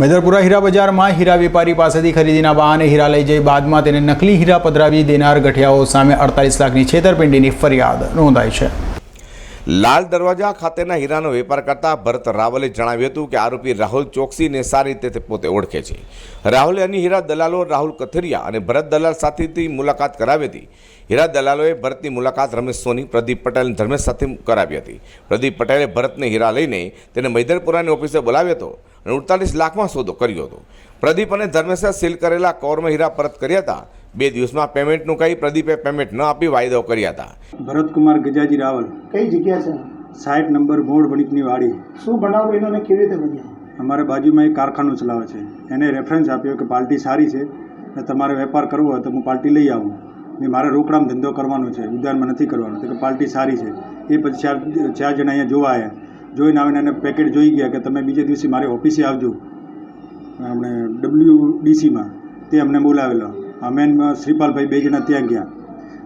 મેદરપુરા હીરા બજારમાં હીરા વેપારી પાસેથી ખરીદીના બહાને હીરા લઈ જઈ બાદમાં તેને નકલી હીરા પધરાવી દેનાર ગઠિયાઓ સામે અડતાલીસ લાખની છેતરપિંડીની ફરિયાદ નોંધાઈ છે. લાલ દરવાજા ખાતેના હીરાનો વેપાર કરતા ભરત રાવલે જણાવ્યું હતું કે આરોપી રાહુલ ચોકસીને સારી રીતે પોતે ઓળખે છે. રાહુલે અન્ય હીરા દલાલો રાહુલ કથિરિયા અને ભરત દલાલ સાથેથી મુલાકાત કરાવી હતી. હીરા દલાલોએ ભરતની મુલાકાત રમેશ સોની, પ્રદીપ પટેલ અને ધર્મેશ સાથે કરાવી હતી. પ્રદીપ પટેલે ભરતને હીરા લઈને તેને મૈદરપુરાની ઓફિસે બોલાવ્યો હતો. અને ઉડતાલીસ લાખમાં સોદો કર્યો હતો. પ્રદીપ અને ધર્મેશે સીલ કરેલા કોરમાં હીરા પરત કર્યા હતા. બે દિવસમાં પેમેન્ટનું કહી પ્રદીપે પેમેન્ટ ન આપી વાયદો કર્યા હતા. ભરતકુમાર ગજાજી રાવલ. કઈ જગ્યા છે? સાઠ નંબર મોડ વણિકની વાડી. શું બનાવો એનો કેવી રીતે બન્યો? અમારે બાજુમાં એક કારખાનું ચલાવે છે. એને રેફરન્સ આપ્યો કે પાર્ટી સારી છે. ને તમારે વેપાર કરવો હોય તો હું પાર્ટી લઈ આવું. ને મારે રોકડામાં ધંધો કરવાનો છે. ઉદ્યાનમાં નથી કરવાનો. તો કે પાર્ટી સારી છે. એ પછી ચાર ચાર જણા અહીંયા જોવા આવ્યા. જોઈને આવીને એને પેકેટ જોઈ ગયા કે તમે બીજે દિવસે મારી ઓફિસે આવજો. આપણે ડબલ્યુ ડીસીમાં તે અમને બોલાવેલો. અમે ને શ્રીપાલભાઈ બે જણા ત્યાં ગયા.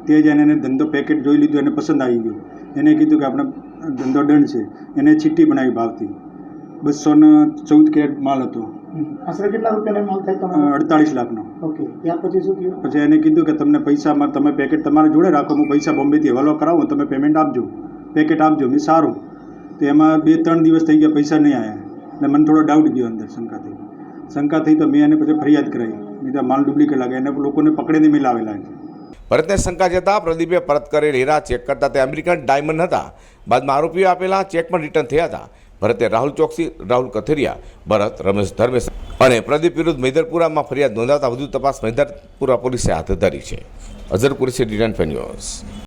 તે જઈને એને ધંધો પેકેટ જોઈ લીધું એને પસંદ આવી ગયું. એને કીધું કે આપણે ધંધો દંડ છે. એને ચિઠ્ઠી બનાવી ભાવતી. બસો ને ચૌદ કેરેટ માલ હતો. આશરે કેટલા રૂપિયાનો માલ થાય તમારો? અડતાળીસ લાખનો. ઓકે. ત્યાર પછી શું થયું? પછી એને કીધું કે તમને પૈસા તમે પેકેટ તમારા જોડે રાખો હું પૈસા બોમ્બેથી હવાલો કરાવું તમે પેમેન્ટ આપજો. પેકેટ આપજો મેં સારું. તો એમાં બે, ત્રણ દિવસ થઈ ગયા, પૈસા નહીં આવ્યા. એટલે મને થોડો ડાઉટ ગયો અંદર, શંકા થઈ. શંકા થઈ તો મેં એને પછી ફરિયાદ કરાવી. મેં માલ ડુપ્લિકેટ લાગે. એને લોકોને પકડીને મેં લાવેલા ભરતને શંકા જતા પ્રદીપે પરત કરેલ હીરા ચેક કરતા તે અમેરિકન ડાયમંડ હતા. બાદમાં આરોપીઓ આપેલા ચેક પણ રિટર્ન થયા હતા. ભરતે રાહુલ ચોકસી, રાહુલ કથિરિયા, ભરત રમેશ ધર્મેશ અને પ્રદીપ વિરુદ્ધ મૈદરપુરામાં ફરિયાદ નોંધાતા વધુ તપાસ મૈદરપુરા પોલીસે હાથ ધરી છે. અઝરપુર સિટી ન્યૂઝ